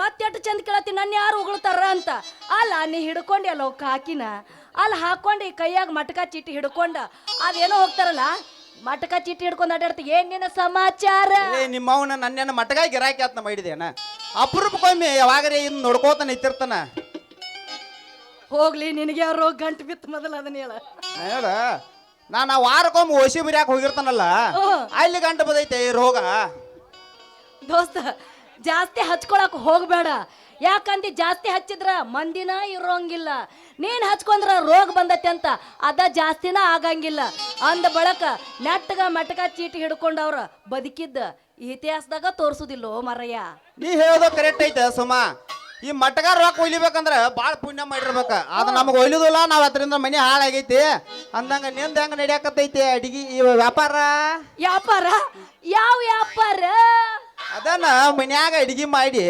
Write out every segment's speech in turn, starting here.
ಮತ್ತೆ ಚಂದ ಕೇಳತ್ತಿ ನನ್ನ ಯಾರು ಉಗುಳ್ತಾರ ಅಂತ. ಅಲ್ಲ ನೀ ಹಿಡ್ಕೊಂಡಿ ಅಲ್ಲ ಅವ್ಕೆ ಕಾಕಿನ ಅಲ್ಲಿ ಹಾಕೊಂಡು ಈ ಕೈಯಾಗ ಮಟಕ ಚೀಟಿ ಹಿಡ್ಕೊಂಡ. ಅದೇನೋ ಹೋಗ್ತಾರಲ್ಲ ಮಟಕ ಚೀಟಿ ಹಿಡ್ಕೊಂಡು ಅಡ್ಡಾಡ್ತಿ ಏನೇನ ನಿನ್ನ ಸಮಾಚಾರ? ಏ ನಿಮ್ಮ ಅವನ ನನ್ನೇನ ಮಟಗಾಯಿ ಗಿರಾಕಿ ಆತ್ನ ಮಾಡಿದೇನ ಅಪರೂಪಕ್ಕೊಮ್ಮೆ ಯಾವಾಗರೇ ಇನ್ನು ನೋಡ್ಕೋತ ನಿಂತಿರ್ತಾನ? ಹೋಗ್ಲಿ ನಿನಗೆ ಯಾರೋ ಗಂಟು ಬಿತ್ತು ಮೊದಲ ಅದನ್ನ ಹೇಳ. ಹೇಳ. ನಾನು ವಾರಕ್ಕೊಮ್ಮೆ ಓಸಿ ಬಿರಿಯಾಕ ಹೋಗಿರ್ತಾನಲ್ಲ ಹ್ಮ್. ಅಲ್ಲಿ ಗಂಟು ಬದೈತೆ ಈ ರೋಗ. ದೋಸ್ತ ಜಾಸ್ತಿ ಹಚ್ಕೊಳಕ್ ಹೋಗ್ಬೇಡ. ಯಾಕಂದಿ ಜಾಸ್ತಿ ಹಚ್ಚಿದ್ರ ಮಂದಿನ ಇರೋಂಗಿಲ್ಲ. ನೀನ್ ಹಚ್ಕೊಂಡ್ರ ರೋಗ ಬಂದತ್ತೆ ಅಂತ ಅದ ಜಾಸ್ತಿನ ಆಗಂಗಿಲ್ಲ. ಅಂದ ಬಳಕ ನೆಟ್ಟಗ ಮಟಕ ಚೀಟಿ ಹಿಡ್ಕೊಂಡವ್ರ ಬದುಕಿದ್ದ ಇತಿಹಾಸದಾಗ ತೋರ್ಸುದಿಲ್ಲೋ ಮರಯ್ಯ. ನೀ ಹೇಳೋದು ಕರೆಕ್ಟ್ ಐತೆ ಸುಮ. ಈ ಮಟಗಾರ ರೊಕ್ಕ ಒಯ್ಲಿಬೇಕಂದ್ರ ಭಾಳ ಪುಣ್ಯ ಮಾಡಿರ್ಬೇಕ. ಅದು ನಮಗೆ ಒಯ್ಲುದಿಲ್ಲ ನಾವು ಅದರಿಂದ ಮನೆ ಹಾಳಾಗೈತಿ. ಅಂದಂಗ ನಿಂದ ಹೆಂಗ ನಡಿಯಾಕತ್ತೈತಿ ಅಡಿಗೆ ಈ ವ್ಯಾಪಾರ? ವ್ಯಾಪಾರ? ಯಾವ ವ್ಯಾಪಾರ? ಅದನ್ನ ಮನ್ಯಾಗ ಅಡಿಗೆ ಮಾಡಿ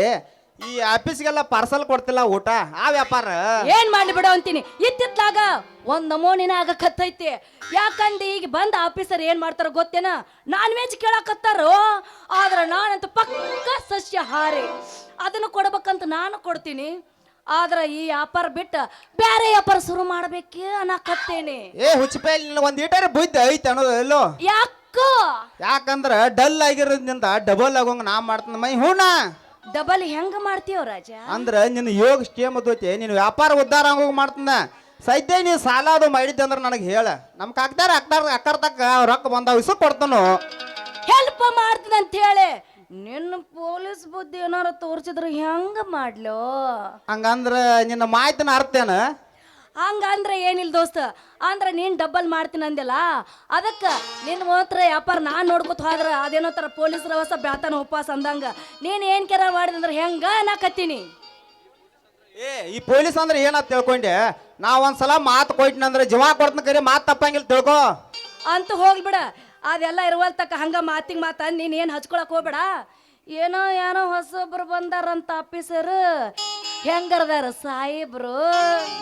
ಈ ಆಫೀಸ್ಗೆಲ್ಲ ಪಾರ್ಸಲ್ ಕೊಡ್ತಿಲ್ಲ ಊಟ ಆ ವ್ಯಾಪಾರ. ಏನ್ ಮಾಡಿ ಬಿಡು ಅಂತೀನಿ. ಇತ್ತಿತ್ಲಾಗ ಒಂದ್ ನಮೂನಿನ ಆಗಕತ್ತೈತಿ ಯಾಕಂದ್ರೆ ಈಗ ಬಂದ ಆಫೀಸರ್ ಏನ್ ಮಾಡ್ತಾರ ಗೊತ್ತೇನ? ನಾನ್ ವೆಜ್ ಕೇಳಕತ್ತಾರೋ? ಆದ್ರ ನಾನಂತ ಪಕ್ಕ ಸಸ್ಯಾಹಾರಿ ಅದನ್ನು ಕೊಡ್ಬೇಕಂತ ನಾನು ಕೊಡ್ತೀನಿ. ಆದ್ರ ಈ ವ್ಯಾಪಾರ ಬಿಟ್ಟ ಬೇರೆ ವ್ಯಾಪಾರ ಶುರು ಮಾಡ್ಬೇಕು ಅನ್ನಕತ್ತೇನೆ. ಏ ಹುಚ್ಚಪೇಲಿ ಒಂದ್ ಈಟರ್ ಬುದ್ಧ ಐತೆ ಅನ್ನೋದು ಎಲ್ಲೋ? ಯಾಕೋ ಯಾಕಂದ್ರ ಡಲ್ ಆಗಿರೋದ್ರಿಂದ ಡಬಲ್ ಆಗೋಂಗ ನಾ ಮಾಡ್ತಾನ. ಮೈ ಹೂಣ. ಡಬಲ್ ಹೆಂಗ ಮಾಡ್ತೀವ ರಾಜ? ಅಂದ್ರ ನಿನ್ನ ಯೋಗ ಸ್ಟೇಮ್ ಜೊತೆ ನೀನು ವ್ಯಾಪಾರ ಉದ್ಧಾರ ಆಗೋಂಗ ಮಾಡ್ತಾನ. ಸದ್ಯ ನೀ ಸಾಲ ಅದು ಮಾಡಿದ್ದೆ ಅಂದ್ರೆ ನನಗೆ ಹೇಳ. ನಮ್ ಕಾಕ್ದಾರ ಅಕ್ಕಾರ ಅಕ್ಕರ್ ತಕ್ಕ ರೊಕ್ಕ ಬಂದಾವ ಇಸು ಕೊಡ್ತಾನು. ಹೆಲ್ಪ್ ಮಾಡ್ತೀನಿ ಅಂತ ಹೇಳಿ. ನಿನ್ನ ಪೊಲೀಸ್ ಬುದ್ಧಿ ಏನಾರ ತೋರ್ಸಿದ್ರೆ ಹೆಂಗ ಮಾಡ್ಲೋ? ಹಂಗಂದ್ರ ನಿನ್ನ ಮಾಹಿತಿನ ಅರ್ಥೇನ ಹಂಗಂದ್ರೆ ಏನಿಲ್ಲ ದೋಸ್ತ? ಅಂದ್ರೆ ನೀನು ಡಬ್ಬಲ್ ಮಾಡ್ತೀನಿ ಅಂದಿಲ್ಲ ಅದಕ್ಕೆ ನಿನ್ ಮಾತ್ರ ವ್ಯಾಪಾರ ನಾನು ನೋಡ್ಕೊತ ಹೋದ್ರೆ ಅದೇನೋ ತರ ಪೊಲೀಸರ ರವಸ ಬ್ಯಾತನ ಉಪವಾಸ ಅಂದಂಗ. ನೀನು ಏನು ಕೆರ ಮಾಡಿದಂದ್ರೆ ಹೆಂಗ ನಾಕತ್ತೀನಿ ಏ ಈ ಪೊಲೀಸ್ ಅಂದ್ರೆ ಏನಂತ ತಿಳ್ಕೊಂಡೆ? ನಾ ಒಂದ್ಸಲ ಮಾತು ಅಂದ್ರೆ ಜೀವ ಕೊಡ್ತೀನಿ ಕರಿ ಮಾತು ತಪ್ಪಂಗಿಲ್ಲ ತಿಳ್ಕೊ. ಅಂತ ಹೋಗ್ಬಿಡ. ಅದೆಲ್ಲ ಇರುವಲ್ ತಕ್ಕ ಹಂಗ ಮಾತಿಗೆ ಮಾತ ನೀನ್ ಏನ್ ಹಚ್ಕೊಳಕ್ ಹೋಗ್ಬೇಡ? ಏನೋ ಏನೋ ಹೊಸೊಬ್ರು ಬಂದಾರಂತ ಆಫೀಸರ್ ಹೆಂಗರದಾರ ಸಾಹೇಬ್ರು?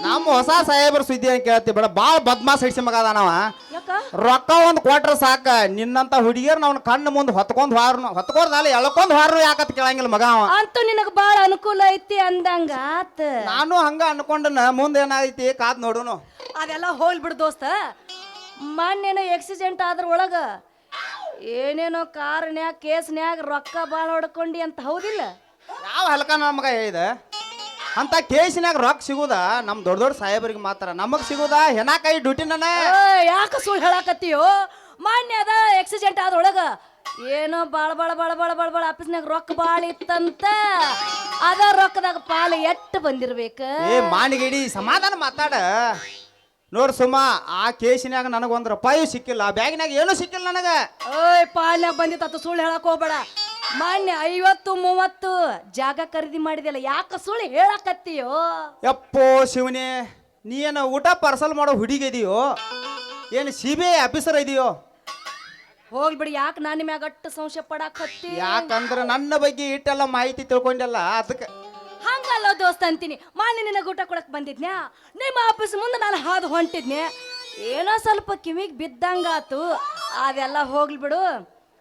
ನಮ್ಮ ಹೊಸ ಸಾಹೇಬ್ರ ಸುದ್ದಿ ಅಂತ ಕೇಳ್ತಿ ಬೇಡ ಬಾಳ ಬದ್ಮಾಸ್ ಹಿಡ್ಸಿ ಮಗ ಅದಾನವ ಯಾಕ? ರೊಕ್ಕ ಒಂದು ಕೊಟ್ರ ಸಾಕ ನಿನ್ನಂತ ಹುಡುಗಿಯರ್ ಅವ್ನ ಕಣ್ಣು ಮುಂದೆ ಹೊತ್ಕೊಂಡ್ ಹಾರ್ನು ಹೊತ್ಕೊಂಡ್ ಎಳ್ಕೊಂಡ್ ಹಾರ್ನು ಯಾಕತ್ ಕೇಳಂಗಿಲ್ಲ ಮಗ ಅವ. ಅಂತೂ ನಿನಗ ಬಾಳ ಅನುಕೂಲ ಐತಿ ಅಂದಂಗ ಆತ. ನಾನು ಹಂಗ ಅನ್ಕೊಂಡನ ಮುಂದೆ ಏನಾಗೈತಿ ಕಾದ್ ನೋಡುನು. ಅದೆಲ್ಲ ಹೋಗ್ಬಿಡು ದೋಸ್ತ. ಮೊನ್ನೇನೋ ಆಕ್ಸಿಡೆಂಟ್ ಆದ್ರ ಒಳಗ ಏನೇನೋ ಕಾರ್ನ್ಯಾಗ ಕೇಸ್ನ್ಯಾಗ ರೊಕ್ಕ ಭಾಳ ಹೊಡ್ಕೊಂಡಿ ಅಂತ ಹೌದಿಲ್ಲ? ಯಾವ ಹಲ್ಕ ನಮಗ ಹೇಳಿದ? ಅಂತ ಕೇಸಿನಾಗ ರೊಕ್ಕ ಸಿಗುದ ನಮ್ ದೊಡ್ಡ ದೊಡ್ಡ ಸಾಹೇಬರಿಗೆ ಮಾತ್ರ. ನಮಗ್ ಸಿಗುದ ಹೆಣ ಕೈ ನನ ಯಾಕೆ ಸುಳ್ಳು ಹೇಳಾಕತ್ತೀಯೋ? ಮಾನ್ಯ ಅದ ಆಕ್ಸಿಡೆಂಟ್ ಆದ್ರೊಳಗ ಏನೋ ಬಾಳ ಬಾಳ ಬಾಳ ಬಾಳ ಬಾಳ ಬಾಳ ಆಫೀಸ್ನಾಗ ರೊಕ್ಕ ಬಾಳ ಇತ್ತಂತ. ಅದ ರೊಕ್ಕದಾಗ ಪಾಲು ಎಟ್ಟು ಬಂದಿರ್ಬೇಕ? ಏ ಮಾನಿಗಿಡಿ ಸಮಾಧಾನ ಮಾತಾಡ. ನೋಡ್ ಸುಮ್ಮ ಆ ಕೇಸಿನಾಗ ನನಗ ಒಂದ್ ರೂಪಾಯಿ ಸಿಕ್ಕಿಲ್ಲ. ಆ ಬ್ಯಾಗಿನಾಗ ಏನೂ ಸಿಕ್ಕಿಲ್ಲ ನನಗ. ಓಯ್ ಪಾಲ್ನಾಗ ಬಂದಿತ್ತು ಸುಳ್ಳು ಹೇಳಕ್ ಹೋಗ್ಬೇಡ. ಮೊನ್ನೆ ಐವತ್ತು ಮೂವತ್ತು ಜಾಗ ಖರೀದಿ ಮಾಡಿದೆಲ್ಲ ಯಾಕ ಸುಳ್ಳು ಹೇಳಕತ್ತೀಯೋ? ಯಪ್ಪೋ ಶಿವನೇ ನೀ ಏನು ಊಟ ಪಾರ್ಸಲ್ ಮಾಡೋ ಹುಡುಗಿ ಇದೆಯೋ? ಏನು ಸಿ ಬಿ ಐ ಆಫೀಸರ್ ಇದೆಯೋ ಹೋಗ್ಬಿಡಿ ಯಾಕೆ ನಾನು ಮ್ಯಾಗ ಅಟ್ಟು ಸಂಶಯ ಪಡಾಕತ್ತಿ? ಯಾಕಂದ್ರೆ ನನ್ನ ಬಗ್ಗೆ ಇಟ್ಟೆಲ್ಲ ಮಾಹಿತಿ ತಿಳ್ಕೊಂಡೆಲ್ಲ ಅದಕ್ಕೆ. ಹಂಗಲ್ಲ ದೋಸ್ತ ಅಂತೀನಿ ಮಾನ್ಯ ನಿನಗೆ ಊಟ ಕೊಡಕ್ ಬಂದಿದ್ನ್ಯಾ? ನಿಮ್ಮ ಆಫೀಸ್ ಮುಂದೆ ನಾನು ಹಾದು ಹೊಂಟಿದ್ನೆ ಏನೋ ಸ್ವಲ್ಪ ಕಿವಿಗೆ ಬಿದ್ದಂಗಾತು ಅದೆಲ್ಲ ಹೋಗ್ಲಿ ಬಿಡು.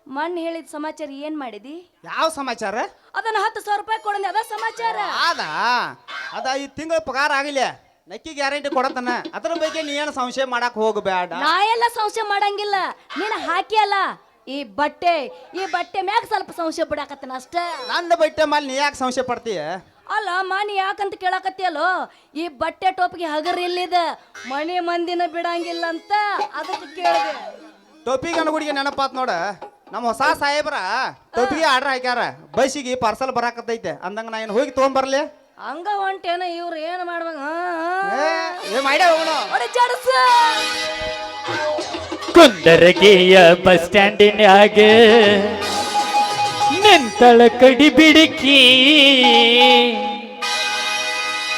ಮೊನ್ನೆ ಹೇಳಿದ ಸಮಾಚಾರ ಏನ್ ಮಾಡಿದಿ? ಯಾವ ಸಮಾಚಾರ? ಅದನ್ನ ಹತ್ತು ಸಾವಿರ ರೂಪಾಯಿ ಕೊಡಂದೆ ಅದ ಸಮಾಚಾರ. ಅದ? ಅದ ಈ ತಿಂಗಳ ಪಗಾರ ಆಗಿಲ್ಲ ನಕ್ಕಿ ಗ್ಯಾರಂಟಿ ಕೊಡತನ ಅದ್ರ ಬಗ್ಗೆ ನೀ ಏನು ಸಂಶಯ ಮಾಡಕ್ ಹೋಗಬೇಡ ನಾ ಎಲ್ಲ ಸಂಶಯ ಮಾಡಂಗಿಲ್ಲ. ನೀನು ಹಾಕಿ ಅಲ್ಲ. ಈ ಬಟ್ಟೆ ಈ ಬಟ್ಟೆ ಮ್ಯಾಗ ಸ್ವಲ್ಪ ಸಂಶಯ ಬಿಡಾಕತ್ತನ ಅಷ್ಟೇ. ನನ್ನ ಬಟ್ಟೆ ಮೇಲೆ ನೀ ಯಾಕೆ ಸಂಶಯ ಪಡ್ತೀಯ? ಅಲ್ಲ ಮಾನಿ ಯಾಕಂತ ಕೇಳಾಕತ್ತಿಯಲ್ಲೋ? ಈ ಬಟ್ಟೆ ಟೋಪಿಗೆ ಹಗರ್ ಇಲ್ಲಿದ ಮನೆ ಮಂದಿನ ಬಿಡಂಗಿಲ್ಲ ಅಂತ ಅದಕ್ಕೆ ಕೇಳಿದೆ. ಟೋಪಿಗೆ ಅನುಗುಡಿಗೆ ನೆನಪಾತ್ ನೋಡ. ನಮ್ಮ ಹೊಸ ಸಾಹೇಬ್ರ ತೊಟ್ಟಿಗೆ ಆರ್ಡರ್ ಹಾಕ್ಯಾರ. ಬಸ್ಸಿಗೆ ಪಾರ್ಸಲ್ ಬರಾಕತ್ತೈತೆ. ಅಂದಂಗ ನಾ ಏನು ಹೋಗಿ ತೊಗೊಂಬರ್ಲಿ? ಹಂಗ ಹೊಂಟೇನ ಇವ್ರು ಏನ್ ಮಾಡ್ಬೇಕು? ಏ, ಮಾಡ್ಯ ಹೋಗೋಣ. ಕುಂದರಗಿಯ ಬಸ್ ಸ್ಟ್ಯಾಂಡಿನ್ಯಾಗ ನಿಂತಳ ಕಡಿ ಬಿಡಿಕಿ.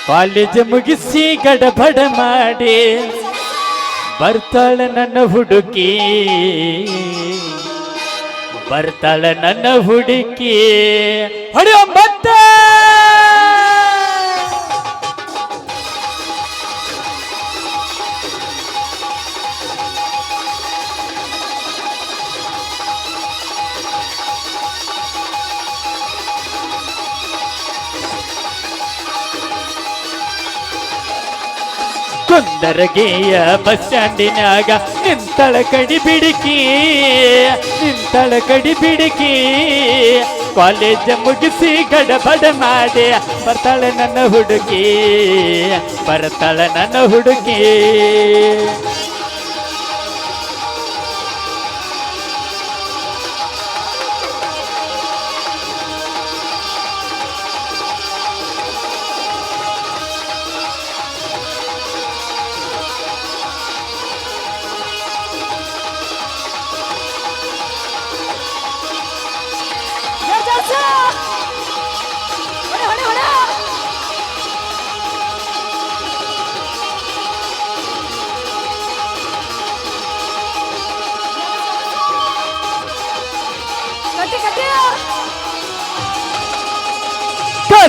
ಕಾಲೇಜ್ ಮುಗಿಸಿ ಗಡಬಡ ಮಾಡಿ. ಬರ್ತಾಳ ನನ್ನ ಹುಡುಕಿ. ಬರ್ತಾಳ ನನ್ನ ಹುಡುಕಿ. ಹೊಡಿ ಮತ್ತೆ? ಕುಂದರಗೆಯ ಬಸ್ ಸ್ಟ್ಯಾಂಡಿನಾಗ ನಿಂತಳ ಕಡಿ ಬಿಡುಕಿ ನಿಂತಳ ಕಡಿ ಬಿಡುಕಿ ಕಾಲೇಜ್ ಮುಗಿಸಿ ಗಡಬಡ ಮಾಡಿ ಬರ್ತಾಳೆ ನನ್ನ ಹುಡುಗಿ ಬರ್ತಾಳೆ ನನ್ನ ಹುಡುಗಿ.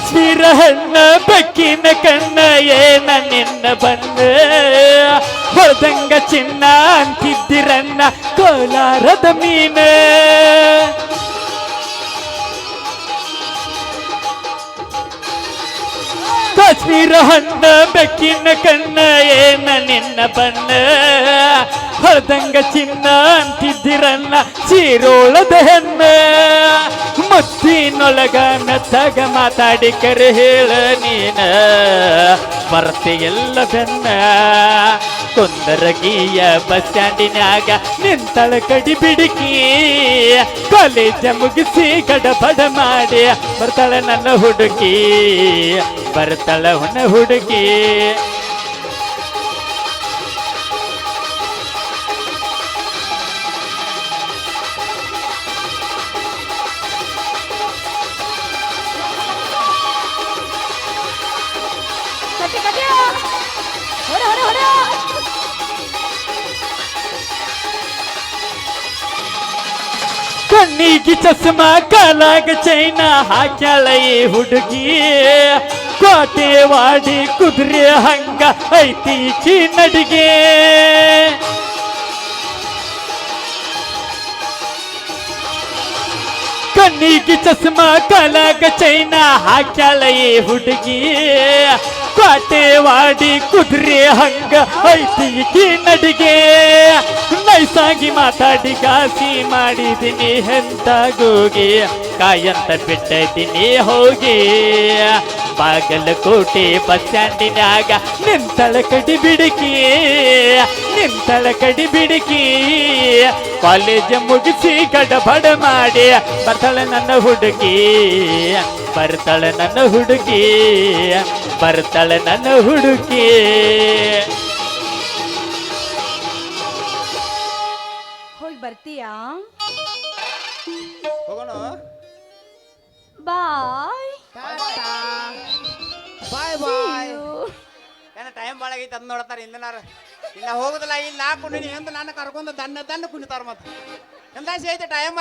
ಕಾಶ್ಮೀರ ಹಣ್ಣ, ಬೆಕ್ಕಿನ ಕಣ್ಣ, ಏನ ನಿನ್ನ ಬಣ್ಣ? ಹೊಳದಂಗ ಚಿನ್ನ ಅಂತಿದ್ದಿರನ್ನ ಕೋಲಾರದ ಮೀನ. ಕಾಶ್ಮೀರ ಹಣ್ಣ, ಬೆಕ್ಕಿನ ಕಣ್ಣ, ಏನ ನಿನ್ನ ಬಣ್ಣ? ಹೊಳದಂಗ ಚಿನ್ನ ಅಂತಿದ್ದಿರನ್ನ ಚೀರೋಳದ ಹೆಣ್ಣ. ಮುತ್ತಿನೊಳಗ ಮೆತ್ತಗ ಮಾತಾಡಿ ಕರೆ ಹೇಳ ನೀನ. ಬರ್ತಿ ಎಲ್ಲ ಬೆನ್ನ ಕುಂದರಗಿಯ ಬಸ್ ಸ್ಟ್ಯಾಂಡಿನಾಗ ನಿಂತಳ ಕಡಿ ಬಿಡುಕಿ. ಕಾಲೇಜ ಮುಗಿಸಿ ಗಡಬಡ ಮಾಡಿ ಬರ್ತಾಳೆ ನನ್ನ ಹುಡುಗಿ ಬರ್ತಾಳ ಹುಣ ಹುಡುಗಿ ಕಣ್ಣಿಗೆ ಚಸ್ಮಾ ಕಾಲಾಗ ಚೈನ ಹಾಕ್ಯಾಳ ಈ ಹುಡುಗಿ ಕೋಟೆ ವಾಡಿ ಕುದುರೆ ಹಂಗ ಐತಿ ಈಕಿ ನಡಿಗೆ ಕಣ್ಣಿಗೆ ಚಸ್ಮಾ ಕಲಗ ಚೈನ ಹಾಕ್ಯಾಳ ಈ ಹುಡುಗಿ. ಕೋಟೆ ವಾಡಿ ಕುದುರೆ ಹಂಗ ಐತಿ ನಡಿಗೆ. ನೈಸಾಗಿ ಮಾತಾಡಿ ಗಾಸಿ ಮಾಡಿದಿನಿ ಎಂತ ಗೋಗಿ. ಕಾಯಂತ ಬಿಟ್ಟಿದ್ದೀನಿ ಹೋಗಿ. ಬಾಗಲಕೋಟೆ ಬಸ್ ಸ್ಟ್ಯಾಂಡಿನಾಗ ನಿಂತಳ ಕಡಿ ಬಿಡಕಿ ನಿಂತಳ ಕಡಿ ಬಿಡಕಿ. ಕಾಲೇಜ್ ಮುಗಿಸಿ ಗಡಬಡ ಮಾಡಿ ಬರ್ತಾಳೆ ನನ್ನ ಹುಡುಗಿ ಬರ್ತಾಳೆ ನನ್ನ ಹುಡುಗಿ ಬರ್ತಾಳೆ ನನ್ನ ಹುಡುಗಿ ಹೋಗಿ ಬರ್ತೀಯಾ? ಹೋಗೋಣ? ಬಾಯ್ ಬಾಯ್. ಆಗೈತೆ ಅದ್ ನೋಡ್ತಾರ ಹಿಂದಿನಾರ ಇಲ್ಲ ಹೋಗುದಿಲ್ಲ, ಇಲ್ಲಿ ನಾ ಕುಣಿನಿ ಎಂದು ನನ್ನ ಕರ್ಕೊಂಡು ದನ್ನ ದನ್ನ ಕುಣಿತಾರ ಮತ್ತ ಎಂದಾಸಿ ಐತೆ ಟೈಮ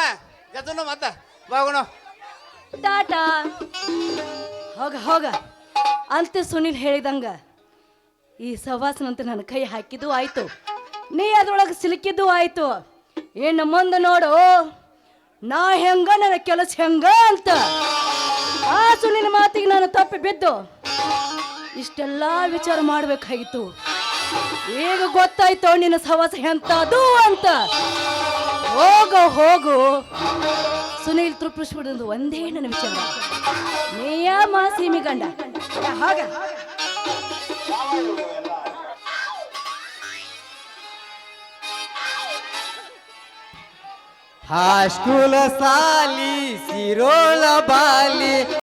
ಜತನು ಮತ್ತ? ಹೋಗೋಣ ಟಾಟಾ. ಹೋಗ ಹೋಗ. ಅಂತ ಸುನಿಲ್ ಹೇಳಿದಂಗ ಈ ಸವಾಸನಂತ ನನ್ನ ಕೈ ಹಾಕಿದ್ದು ಆಯ್ತು. ನೀ ಅದ್ರೊಳಗೆ ಸಿಲುಕಿದ್ದು ಆಯ್ತು. ಏನು ಮುಂದೆ ನೋಡು. ನಾ ಹೆಂಗ, ನನ್ನ ಕೆಲಸ ಹೆಂಗ ಅಂತ. ಆ ಸುನಿಲ್ ಮಾತಿಗೆ ನಾನು ತಪ್ಪಿ ಬಿದ್ದು. ಇಷ್ಟೆಲ್ಲ ವಿಚಾರ ಮಾಡಬೇಕಾಗಿತ್ತು. ಈಗ ಗೊತ್ತಾಯ್ತು ನಿನ್ನ ಸವಾಸ ಎಂತದು ಅಂತ. ಹೋಗು ಹೋಗು. ಸುನೀಲ್ ತೃಪ್ತಿಸ್ಬಿಡೋದು ಒಂದೇ ನನ್ನ ವಿಚಾರ. ನೀಯ ಮಾಸೀಮಿ ಗಂಡ. ಹಾಗ. ಹಾಸ್ಕೂಲ ಸಾಲಿ, ಸಿರೋಳ ಬಾಲಿ.